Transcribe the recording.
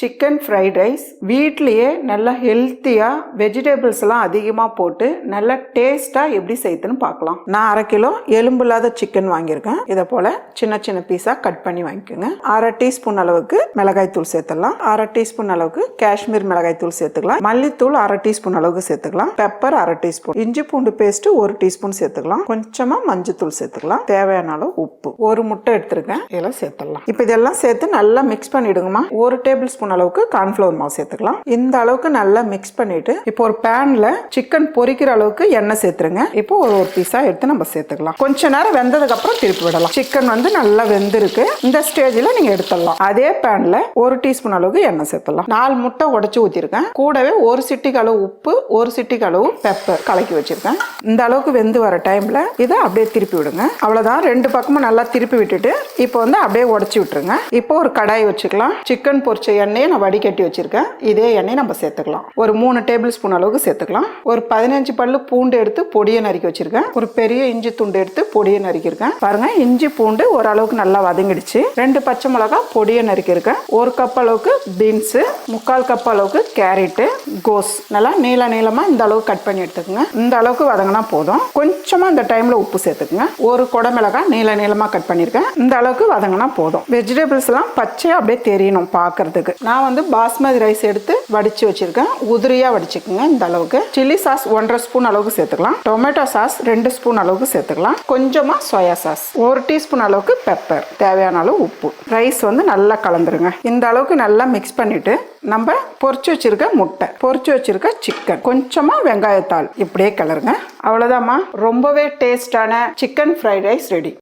Chicken fried rice. வீட்லேயே நல்லா ஹெல்த்தியாக வெஜிடபிள்ஸ்லாம் அதிகமாக போட்டு நல்லா டேஸ்ட்டாக எப்படி செய்யுதுன்னு பார்க்கலாம். நான் அரை கிலோ எலும்பு இல்லாத சிக்கன் வாங்கியிருக்கேன். இதை போல் சின்ன சின்ன பீஸாக கட் பண்ணி வாங்கிக்கோங்க. அரை டீஸ்பூன் அளவுக்கு மிளகாய் தூள் சேர்த்துடலாம். அரை டீஸ்பூன் அளவுக்கு காஷ்மீர் மிளகாய் தூள் சேர்த்துக்கலாம். மல்லித்தூள் அரை டீஸ்பூன் அளவுக்கு சேர்த்துக்கலாம். பெப்பர் அரை டீஸ்பூன். இஞ்சி பூண்டு பேஸ்ட் ஒரு டீஸ்பூன் சேர்த்துக்கலாம். கொஞ்சமாக மஞ்சத்தூள் சேர்த்துக்கலாம். தேவையான அளவு உப்பு. ஒரு முட்டை எடுத்துருக்கேன். இதெல்லாம் சேர்த்துடலாம். இப்போ இதெல்லாம் சேர்த்து நல்லா மிக்ஸ் பண்ணிவிடுங்கம்மா ஒரு டேபிள் ஸ்பூன் அளவுக்கு கார்ன்ஃப்ளவர் மாவு சேர்த்துக்கலாம். இந்த அளவுக்கு நல்லா மிக்ஸ் பண்ணிட்டு இப்போ ஒரு பேன்ல சிக்கன் பொரிக்கிற அளவுக்கு எண்ணெய் சேர்த்துருங்க. இப்போ ஒரு ஒரு பீஸா எடுத்து நம்ம சேர்த்துக்கலாம். கொஞ்ச நேரம் வெந்ததுக்கு அப்புறம் திருப்பி விடலாம். சிக்கன் வந்து நல்லா வெந்திருக்கு. இந்த ஸ்டேஜ்ல நீங்க எடுத்துடலாம். அதே பேன்ல ஒரு டீஸ்பூன் அளவுக்கு எண்ணெய் சேர்த்துடலாம். நாலு முட்டை உடைச்சு ஊத்திருக்கேன். கூடவே ஒரு சிட்டிக்கு அளவு உப்பு ஒரு சிட்டிக்கு அளவு பெப்பர் கலக்கி வச்சிருக்கேன். இந்த அளவுக்கு வெந்து வர டைம்ல இதை அப்படியே திருப்பி விடுங்க. அவ்வளவுதான். ரெண்டு பக்கமும் நல்லா திருப்பி விட்டுட்டு இப்போ வந்து அப்படியே உடைச்சி விட்டுருங்க. இப்போ ஒரு கடாய் வச்சுக்கலாம். சிக்கன் பொரிச்ச எண்ணெய் நான் வடிகட்டி வச்சுருக்கேன். இதே எண்ணெய் நம்ம சேர்த்துக்கலாம். ஒரு மூணு டேபிள் ஸ்பூன் அளவுக்கு சேர்த்துக்கலாம். ஒரு பதினஞ்சு பல்லு பூண்டு எடுத்து பொடியை நறுக்கி வச்சிருக்கேன். ஒரு பெரிய இஞ்சி துண்டு எடுத்து பொடியை நறுக்கியிருக்கேன். பாருங்க இஞ்சி பூண்டு ஓரளவுக்கு நல்லா வதங்கிடுச்சு. ரெண்டு பச்சை மிளகா பொடியை நறுக்கியிருக்கேன். ஒரு கப் அளவுக்கு பீன்ஸு முக்கால் கப் அளவுக்கு கேரட்டு கோஸ். நல்லா நீள நீளமாக இந்த அளவுக்கு கட் பண்ணி எடுத்துக்கோங்க. இந்த அளவுக்கு வதங்கினா போதும். கொஞ்சமாக இந்த டைமில் உப்பு சேர்த்துக்குங்க. ஒரு குடமிளகாய் நீள நீளமாக கட் பண்ணியிருக்கேன். இந்த அளவுக்கு வதங்கினா போதும். வெஜிடபிள்ஸ்லாம் பச்சையாக அப்படியே தெரியணும் பார்க்கறதுக்கு நான் வந்து பாஸ்மதி ரைஸ் எடுத்து வடிச்சு வச்சிருக்கேன். உதிரியா வடிச்சுக்குங்க இந்த அளவுக்கு. சில்லி சாஸ் ஒன்றரை ஸ்பூன் அளவுக்கு சேர்த்துக்கலாம். டொமேட்டோ சாஸ் ரெண்டு ஸ்பூன் அளவுக்கு சேர்த்துக்கலாம். கொஞ்சமா சோயா சாஸ் ஒரு டீஸ்பூன் அளவுக்கு பெப்பர் தேவையான அளவு உப்பு. ரைஸ் வந்து நல்லா கலந்துருங்க. இந்த அளவுக்கு நல்லா மிக்ஸ் பண்ணிட்டு நம்ம பொரிச்சு வச்சிருக்க முட்டை பொறிச்சு வச்சிருக்க சிக்கன் கொஞ்சமா வெங்காயத்தாள் இப்படியே கிளறுங்க. அவ்வளோதாம்மா ரொம்பவே டேஸ்டான சிக்கன் ஃப்ரைட் ரைஸ் ரெடி